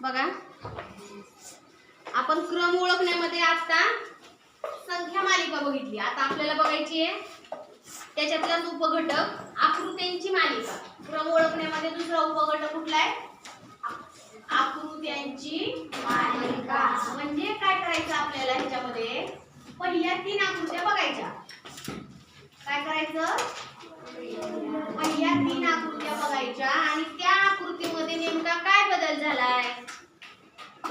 बघा. आपण क्रम ओळखण्यामध्ये आता संख्या मालिका बघितली. आता आपल्याला बघायची आहे त्याच्यातलाच उपघटक आकृत्यांची मालिका. क्रम ओळखण्यामध्ये दुसरा उपघटक कुठला आहे? आकृत्यांची मालिका. म्हणजे काय करायचं आपल्याला ह्याच्यामध्ये? पहिल्या तीन आकृत्या बघायच्या. काय करायचं? पहिल्या तीन आकृत्या बघायच्या आणि त्या आकृतीमध्ये नेमका काय बदल झालाय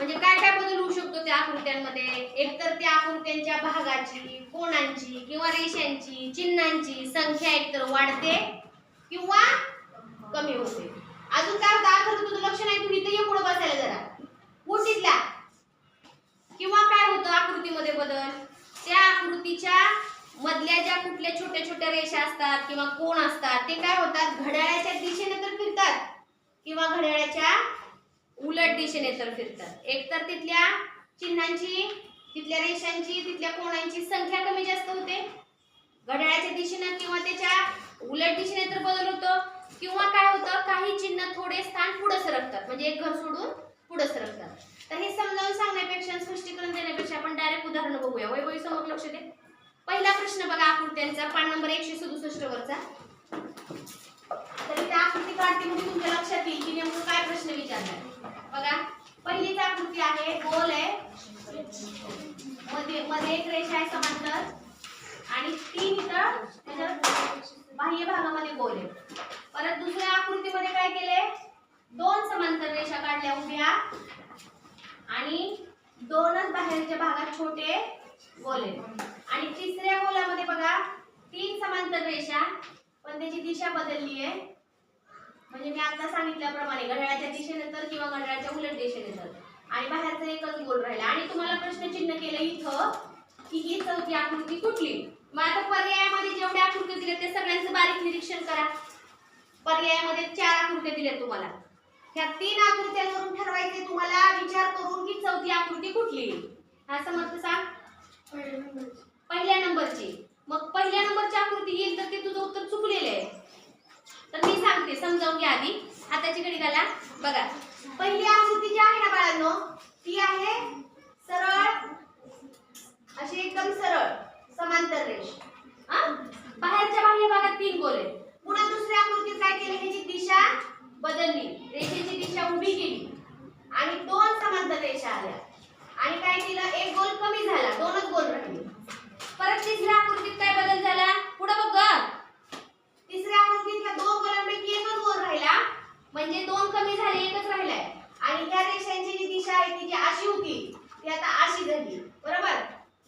म्हणजे काय काय बदल होऊ शकतो त्या आकृत्यांमध्ये? एकतर त्या आकृत्यांच्या भागाची कोणांची किंवा रेषांची चिन्हांची संख्या एकतर वाढते किंवा कमी होते. अजून काय होतं? आकृती तुझं लक्ष नाही तू इथे ये पुढे बसायला जरा. उठ किंवा काय होतं आकृतीमध्ये बदल? त्या आकृतीच्या मधल्या ज्या कुठल्या छोट्या छोट्या रेषा असतात किंवा कोण असतात ते काय होतात? घड्याळाच्या दिशेने तर फिरतात. किंवा घड्याळाच्या उलट दिशेने तर फिरतात. एकतर तिथल्या चिन्हांची तिथल्या रेषांची तिथल्या कोणांची संख्या कमी जास्त होते. घड्याळाच्या दिशेनं किंवा त्याच्या उलट दिशेने तर बदल होतो. किंवा काय होतं काही चिन्ह थोडे स्थान पुढे सरकतात. म्हणजे एक घर सोडून पुढे सरकतात. तर हे समजावून सांगण्यापेक्षा स्पष्टीकरण देण्यापेक्षा आपण डायरेक्ट उदाहरण बघूया. वैभवी समोर लक्ष दे. पहिला प्रश्न बघा आकृत्यांचा. पान नंबर एकशे सदुसष्ट वरचा. तर त्या आकृती काढते म्हणजे तुमच्या लक्षात येईल की नेमकं काय प्रश्न विचारणार बघा पहिलीच आकृती आहे गोल आहे. मध्ये मध्ये एक रेषा आहे समांतर. आणि तीन इथं त्याच्यात बाह्य भागामध्ये गोल आहे. परत दुसऱ्या आकृतीमध्ये काय केलंय? दोन समांतर रेषा काढल्या उभ्या. आणि दोनच बाहेरच्या भागात छोटे गोल आहेत. आणि तिसऱ्या गोलामध्ये बघा तीन समांतर रेषा पण त्याची दिशा बदलली आहे. म्हणजे मी आता सांगितल्याप्रमाणे घड्याळाच्या दिशेने तर किंवा घड्याळाच्या उलट दिशेने तर. आणि बाहेरचा एकच गोल राहिला. आणि तुम्हाला प्रश्न चिन्ह केलं इथं की ही चौथी आकृती कुठली? मग आता पर्यायामध्ये जेवढ्या आकृती दिल्या ते सगळ्यांचं बारीक निरीक्षण करा. पर्यायामध्ये चार आकृत्या दिल्या तुम्हाला. ह्या तीन आकृत्यांवरून ठरवायचे तुम्हाला विचार करून की चौथी आकृती कुठली? हा समर्थ सांग. पहिल्या नंबरची. मग पहिल्या नंबरची आकृती येईल तर ते तुझं उत्तर चुकलेलं आहे तर मी सांगते समजावून घ्या आधी. हाताची घडी घाला बघा. पहिली आकृती जी आहे ना बाळांनो ती आहे सरळ अशी एकदम सरळ समांतर रेष. हा? बाहेरच्या बाह्य भागात तीन गोल. आहेत पुन्हा दुसऱ्या आकृतीत काय केलं? ह्याची दिशा बदलली. रेषेची दिशा उभी केली. आणि दोन समांतर रेषा आल्या. आणि काय केलं? एक गोल कमी झाला दोनच गोल राहिले परत तिसऱ्या आकृतीत काय बदल झाला पुढे बघ गं. तिसऱ्या आकृतीत ह्या दोन गोलांपैकी एकच गोल राहिला म्हणजे दोन कमी झाले एकच राहिलाय आणि त्या रेषांची जी दिशा आहे ती जी अशी होती ती आता अशी झाली बरोबर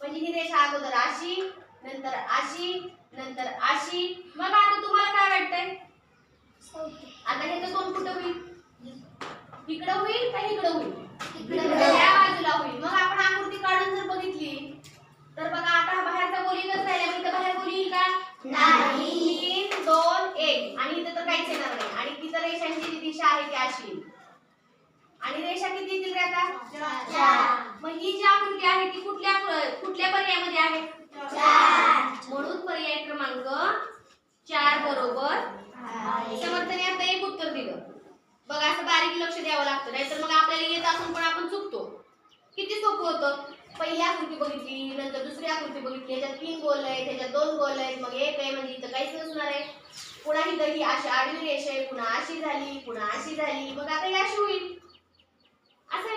म्हणजे ही रेषा अगोदर अशी नंतर अशी नंतर अशी मग आता तुम्हाला काय वाटतंय? आता हे तर दोन कुठं होईल? इकडं होईल का इकडं होईल? या बाजूला होईल. मग आपण आकृती काढून जर बघितली तर बघा आता बाहेरचा गोल एकच राहिला. इथं बाहेर गोल येईल का? तीन दोन एक. आणि इथं तर काहीच येणार नाही. आणि तिथं रेषांची जी दिशा आहे ती अशी. आणि रेषा किती येतील रे आता? मग ही जी आकृती आहे ती कुठल्या कुठल्या पर्यायामध्ये आहे म्हणून पर्याय क्रमांक चार बरोबर समर्थने आता एक उत्तर दिलं बघा असं बारीक लक्ष द्यावं लागतं. नाहीतर मग आपल्याला येत असून पण आपण चुकतो. किती सोपं होतं? पहिली आकृती बघितली नंतर दुसरी आकृती बघितली याच्यात तीन गोल आहेत त्याच्यात दोन गोल आहेत मग एक आहे म्हणजे इथं काहीच नसणार आहे. पुन्हा ही ही अशी आडवी रेष आहे पुन्हा अशी झाली पुन्हा अशी झाली मग आता ही अशी होईल. असं